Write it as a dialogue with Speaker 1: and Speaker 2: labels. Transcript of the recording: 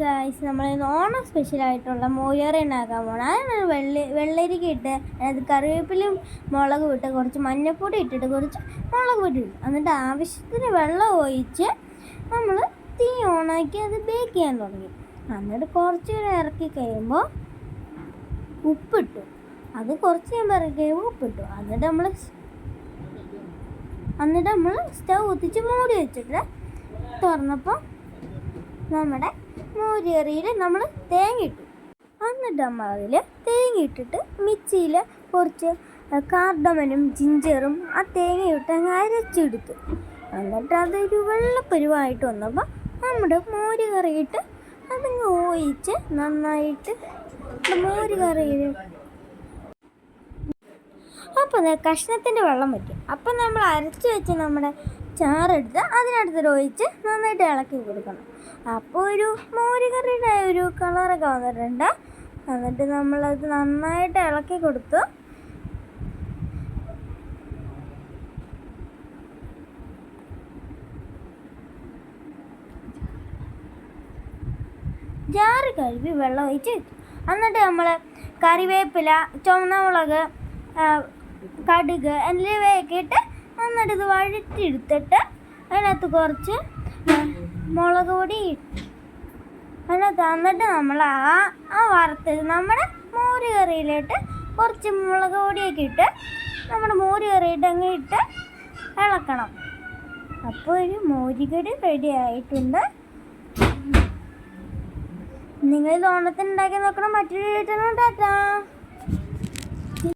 Speaker 1: Guys നമ്മൾ ഇന്ന് ഓണം സ്പെഷ്യലായിട്ടുള്ള മോയറി ഉണ്ടാക്കാൻ പോകണം അതിന് വെള്ളി വെള്ളരിക്ക ഇട്ട് അതായത് കറിവേപ്പിലും മുളക് ഇട്ട് കുറച്ച് മഞ്ഞപ്പൊടി ഇട്ടിട്ട് കുറച്ച് മുളക് പൊടി ഇട്ടു എന്നിട്ട് ആവശ്യത്തിന് വെള്ളം ഒഴിച്ച് നമ്മൾ തീ ഓണാക്കി അത് ബേക്ക് ചെയ്യാൻ തുടങ്ങി. എന്നിട്ട് കുറച്ച് നേരം ഇറക്കി കഴിയുമ്പോൾ ഉപ്പിട്ടു. അത് കുറച്ച് നേരം ഇറക്കി കഴിയുമ്പോൾ ഉപ്പിട്ടു. എന്നിട്ട് നമ്മൾ എന്നിട്ട് നമ്മൾ സ്റ്റൗ ഒത്തിച്ച് മൂടി വെച്ചിട്ട് തുറന്നപ്പോൾ നമ്മുടെ മോരിയറിയിൽ നമ്മൾ തേങ്ങ ഇട്ടു എന്നിട്ട് നമ്മൾ അതിൽ തേങ്ങ ഇട്ടിട്ട് മിക്സിയിൽ കുറച്ച് കാർഡമനും ജിഞ്ചറും ആ തേങ്ങയിട്ട് അങ്ങ് അരച്ചെടുത്തു. എന്നിട്ട് അതൊരു വെള്ളപ്പരുവായിട്ട് വന്നപ്പോൾ നമ്മുടെ മോര് കറിയിട്ട് അതങ്ങ് ഓയിച്ച് നന്നായിട്ട് മോര് കറിയിൽ അപ്പോൾ കഷ്ണത്തിന്റെ വെള്ളം വയ്ക്കും അപ്പം നമ്മൾ അരച്ച് വെച്ച് നമ്മുടെ ചാറെടുത്ത് അതിനടുത്ത് ഒഴിച്ച് നന്നായിട്ട് ഇളക്കി കൊടുക്കണം. അപ്പോൾ ഒരു മോര് കറിയുടെ ഒരു കളറൊക്കെ വന്നിട്ടുണ്ട്. എന്നിട്ട് നമ്മളത് നന്നായിട്ട് ഇളക്കി കൊടുത്തു. ജാറ് കഴുകി വെള്ളം ഒഴിച്ച് എന്നിട്ട് നമ്മൾ കറിവേപ്പില ചുവന്ന മുളക് കടുക് എന്നിവയൊക്കെ ഇട്ട് എന്നിട്ട് ഇത് വഴറ്റിയെടുത്തിട്ട് അതിനകത്ത് കുറച്ച് മുളക് പൊടി അതിനകത്ത് എന്നിട്ട് നമ്മൾ ആ ആ വറുത്തത് നമ്മുടെ മോര് കറിയിലിട്ട് കുറച്ച് മുളക് പൊടിയൊക്കെ ഇട്ട് നമ്മുടെ മോര് കറിയിട്ട് അങ്ങ് ഇട്ട് ഇളക്കണം. അപ്പോൾ ഒരു മോരുകടി റെഡി ആയിട്ടുണ്ട്. നിങ്ങൾ ഇത് ഓണത്തിന് ഉണ്ടാക്കി നോക്കണം മറ്റൊരു വീട്ടിൽ ടാറ്റാ